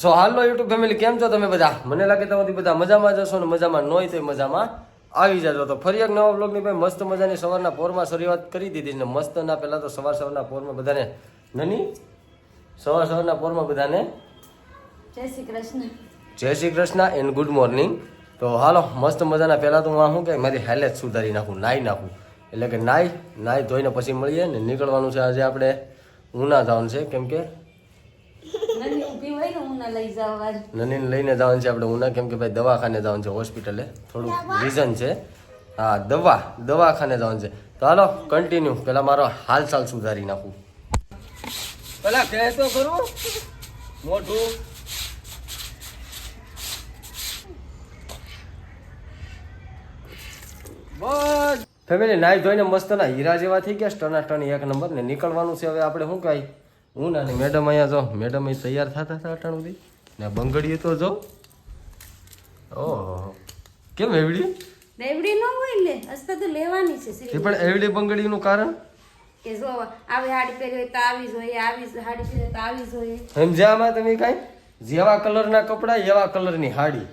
સો હાલો YouTube family કેમ છો તમે બધા? મને લાગે તમારી બધા મજામાં જશો ને મજામાં ન હોય તો મજામાં આવી જજો. તો ફરી એક નવા બ્લોગની ભાઈ મસ્ત મજાની સવારના પોરમાં શરૂઆત કરી દીધી ને મસ્ત ના પહેલાં તો સવાર સવારના પોરમાં બધાને નની? સવાર સવારના પોરમાં બધાને? જય શ્રી કૃષ્ણ. જય Shri Krishna and good morning તો હાલો મસ્ત મજાના પહેલાં તો હું આ શું કે મારી હેલેટ સુધારી નાખું નાહી નાખું. એટલે કે નાહી નાહી ધોઈને પછી મળીએ ને નીકળવાનું છે આજે આપણે. ઉના જવાનું છે કેમ કે ઊભી હોય ને હું લઈ જાવ નનીને લઈને જવાનું છે આપણે ઉના કેમ કે ભાઈ દવાખાને જવાનું છે હોસ્પિટલે. થોડું રીઝન છે. હા દવા. દવાખાને જવાનું છે. તો હાલો કન્ટિન્યુ પેલા મારો હાલ ચાલ સુધારી નાખું. પેલા કહે તો કરું મોટું બસ. ફેમિલી નાઈ ધોઈને મસ્ત ના હીરા જેવા થઈ ગયા. સ્ટના સ્ટન એક નંબર ને નીકળવાનું છે હવે આપણે શું કાંઈ? હું ના મેડમ અહીંયા જો મેડમ અહીં તૈયાર થતા હતા અટાણુંથી ને બંગડીએ તો જો. ઓહો. કેમ એવડી? એવડી ન હોય લે અસ્તા તો લેવાની છે એ શ્રી પણ એવડી બંગડીનું કારણ? કે જો આવી હાડી પહેરી હોય તો આવી જોઈએ આવી હાડી પહેરી તો આવી જોઈએ સમજ્યામાં તમે કાંઈ? જેવા કલરના કપડા એવા કલરની હાડી.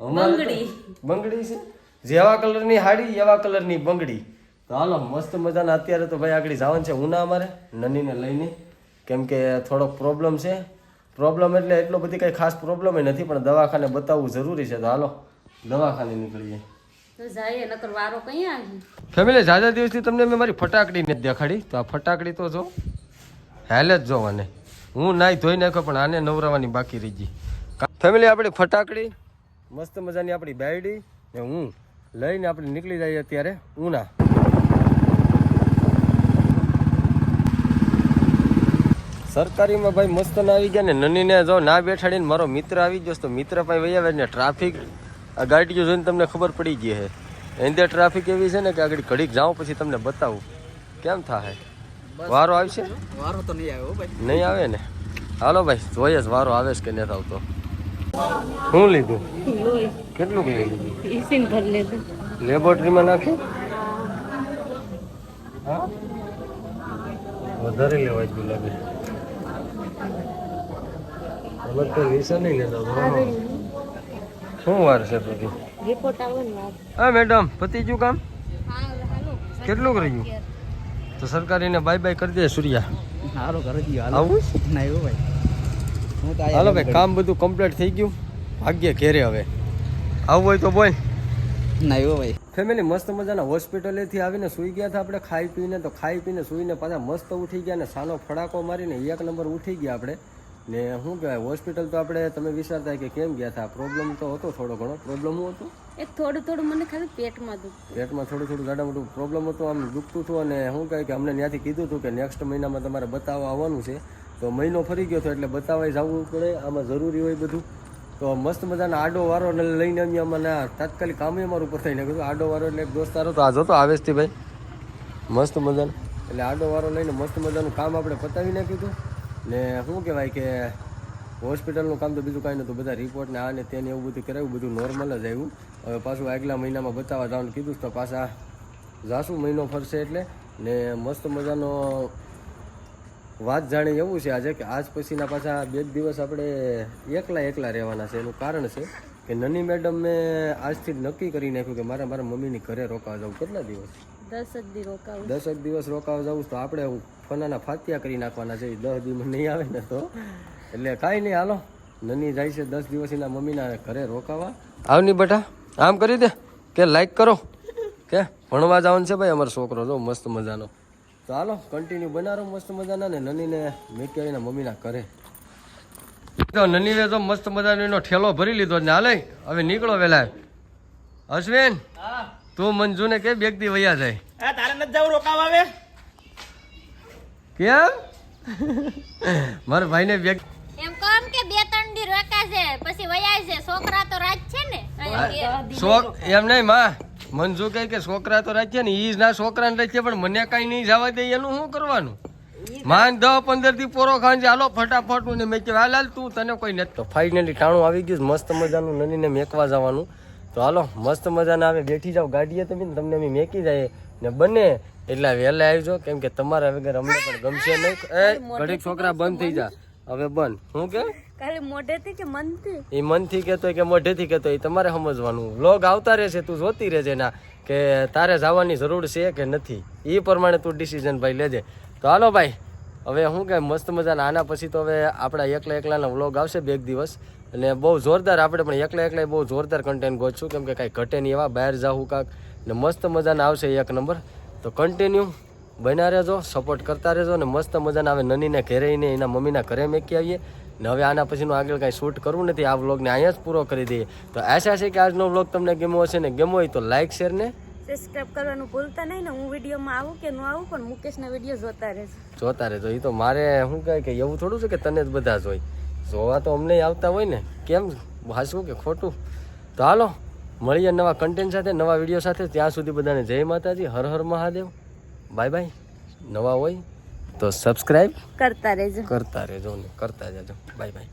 બંગડી. બંગડી છે. જેવા કલરની હાડી એવા કલરની બંગડી. તો હાલો મસ્ત મજાના અત્યારે તો ભાઈ આગળ જવાનું છે ઉના અમારે નનીને લઈને. કેમ કે થોડોક પ્રોબ્લેમ છે. પ્રોબ્લેમ એટલે એટલો બધી કંઈ ખાસ પ્રોબ્લેમ નથી પણ દવાખાને બતાવવું જરૂરી છે. તો હાલો દવાખાને નીકળીએ. જાય નકર વારો કઈ આવી? ફેમિલી જાજા દિવસથી તમને મેં મારી ફટાકડી નથી દેખાડી. તો આ ફટાકડી તો જો હેલે જ જોવાને હું નાઈ ધોઈ નાખ્યો પણ આને નવરાવાની બાકી રહી ગઈ. ફેમિલી આપણી ફટાકડી. મસ્ત મજાની આપણી બેડી ને હું લઈને આપણે નીકળી જઈએ અત્યારે ઉના. સરકારીમાં ભાઈ મસ્ત ના આવી ગયા ને નનીને જો ના બેઠાડીને મારો મિત્ર આવી ગયો તો મિત્ર પાસે વહી આવે ને ટ્રાફિક આ ગાડીઓ જોઈને તમને ખબર પડી ગઈ છે એની ટ્રાફિક એવી છે ને કે આગળ ઘડીક જાઉં પછી તમને બતાવું. કેમ થાય વારો આવશે? વારો તો નહીં આવ્યો ભાઈ. નહીં આવે ને? હાલો ભાઈ જોઈએ જ વારો આવે છે કે નથી આવતો. શું લીધું? કેટલું લીધું? ઈસીન ભર લેતું લેબોરેટરીમાં નાખી હા? વધારે લેવાય જ નહીં લેતા શું વાર છે પછી રિપોર્ટ આવે હા મેડમ પતી ગયું કામ? કેટલું કર્યું તો સરકારીને બાય બાય કરી દે સૂર્યા. સારો કરી દયો આવું ના આવ્યો ભાઈ હાલો ભાઈ કામ બધું કમ્પ્લીટ થઈ ગયું. ભાગ્ય ઘેરે હવે. આવું હોય તો બોલ. આવ્યો ભાઈ ફેમિલી મસ્ત મજાના હોસ્પિટલેથી આવીને સૂઈ ગયા હતા આપણે ખાઈ પીને તો ખાઈ પીને સૂઈને પાછા મસ્ત ઉઠી ગયા ને સાનો ફડાકો મારીને એક નંબર ઉઠી ગયા આપણે. ને શું કહેવાય હોસ્પિટલ તો આપણે તમે વિચારતા કે કેમ ગયા હતા? પ્રોબ્લેમ તો હતો થોડો ઘણો. પ્રોબ્લેમ શું હતું? એક થોડું થોડું મને ખાલી પેટમાં દુખ પેટમાં થોડું થોડું ગાડા મોટું પ્રોબ્લેમ હતું આમ દુખતું હતું અને શું કહે કે અમને ત્યાંથી કીધું હતું કે નેક્સ્ટ મહિનામાં તમારે બતાવવા આવવાનું છે. તો મહિનો ફરી ગયો હતો એટલે બતાવવા જવું પડે આમાં જરૂરી હોય બધું. તો મસ્ત મજાના આડો વારો લઈને અમે અમને તાત્કાલિક કામે અમારું ઉપર થઈને કીધું આડો વારો એટલે એક દોસ્તારો તો આ જોતો આવેશથી ભાઈ મસ્ત મજાનો. એટલે આડો વારો લઈને મસ્ત મજાનું કામ આપણે પતાવી નાખ્યું ને શું કહેવાય કે હોસ્પિટલનું કામ તો બીજું કાંઈ નહોતું. બધા રિપોર્ટ ને આ ને તેને એવું બધું કરાવ્યું બધું નોર્મલ જ આવ્યું. હવે પાછું આગલા મહિનામાં બતાવવા જવાનું કીધું તો પાછા જાશું. મહિનો ફરશે એટલે. ને મસ્ત મજાનો વાત જાણી એવું છે આજે કે આજ પછીના પાછા બે દિવસ આપણે એકલા એકલા રહેવાના છે. એનું કારણ છે કે નની મેડમ મેં આજથી જ નક્કી કરી નાખ્યું કે મારે મારા મમ્મીની ઘરે રોકાવા જવું કેટલા દિવસ? દસ જ દી રોકાવું. દસેક દિવસ રોકાવા જવું તો આપણે ફનાના ફાતિયા કરી નાખવાના છે. દસ દિવસ નહીં આવે ને તો. એટલે કાંઈ નહીં હાલો. નની જાય છે દસ દિવસ એના મમ્મીના ઘરે રોકાવા. આવની બેટા આમ કરી દે. કે લાઈક કરો. કે ભણવા જવાનું છે ભાઈ અમારો છોકરો. જો મસ્ત મજાનો. તો હાલો કન્ટિન્યુ બનારો મસ્ત મજાના ને નનીને મેકી આવીને મમ્મીના ઘરે. તો નનીને તો મસ્ત મજાનો એનો ઠેલો ભરી લીધો ને હાલે હવે નીકળો વેલા. અશ્વિન તું મંજુને કે બેગ દી વૈયા જાય? તારે નથી જવું રોકાવા આવે કેમ? મારા ભાઈને બેગ એમ કહમ કે બે ત્રણ દી રોકાશે પછી વયા છે છોકરા તો રાજ છે ને. એમ નહીં માં. મંજુ કહે કે છોકરા તો રાખીએ ને ઈ ના છોકરાને રાખીએ પણ મને કાંઈ નહીં જવા દે એનું શું કરવાનું? માન દસ પંદરથી પોરો ખાંજે હાલો ફટાફટ ને મેં કીધું હાલ હાલ તું તને કોઈ નથી. તો ફાઇનલી ટાણું આવી ગયું મસ્ત મજાનું નનીને મેકવા જવાનું. તો હાલો મસ્ત મજાના આવે બેઠી જાવ ગાડીએ તમે ને તમને અમે મેકી જાય ને બને એટલા વહેલા આવજો કેમ કે તમારા વગર અમને પણ ગમશે નહીં. ઘડીક છોકરા બંધ થઈ જા. હવે બન હું કે? કાલે મોઢેથી કે મનથી? એ મનથી કહેતો કે મોઢેથી કહેતો એ તમારે સમજવાનું. વ્લોગ આવતા રહેશે તું જોતી રહેજે ના કે તારે જવાની જરૂર છે કે નથી. એ પ્રમાણે તું ડિસિઝન ભાઈ લેજે. તો હાલો ભાઈ હવે શું કહે મસ્ત મજાના. આના પછી તો હવે આપણા એકલા એકલાના વ્લોગ આવશે બે એક દિવસ. અને બહુ જોરદાર આપણે પણ એકલા એકલા બહુ જોરદાર કન્ટેન્ટ ગોતશું. કેમ કે કાંઈ ઘટે નહીં એવા બહાર જાવું કાંક. ને મસ્ત મજાના આવશે એક નંબર તો કન્ટિન્યુ બન્યા રહેજો સપોર્ટ કરતા રહેજો ને મસ્ત મજાના હવે નનીને ઘેરે એના મમ્મીના ઘરે મેકી આવીએ. ને હવે આના પછીનું આગળ કાંઈ શૂટ કરવું નથી આ વ્લોગને અહીંયા જ પૂરો કરી દઈએ. તો આશા છે કે આજનો વ્લોગ તમને ગેમો હશે ને ગેમો હોય તો લાઇક શેર ને સબસ્ક્રાઇબ કરવાનું ભૂલતા નહીં ને હું વિડીયોમાં આવું કે ન આવું પણ મુકેશના વીડિયો જોતા રહેજો. જોતા રહેજો. એ તો મારે શું કહે કે એવું થોડું છે કે તને જ બધા જોઈ જોવા તો અમને આવતા હોય ને કેમ હાસવું કે ખોટું? તો હાલો મળીએ નવા કન્ટેન્ટ સાથે નવા વીડિયો સાથે. ત્યાં સુધી બધાને જય માતાજી હર હર મહાદેવ. Bye bye. નવા હોય તો સબસ્ક્રાઈબ કરતા રહેજો. કરતા રહેજો ને કરતા જજો. Bye bye.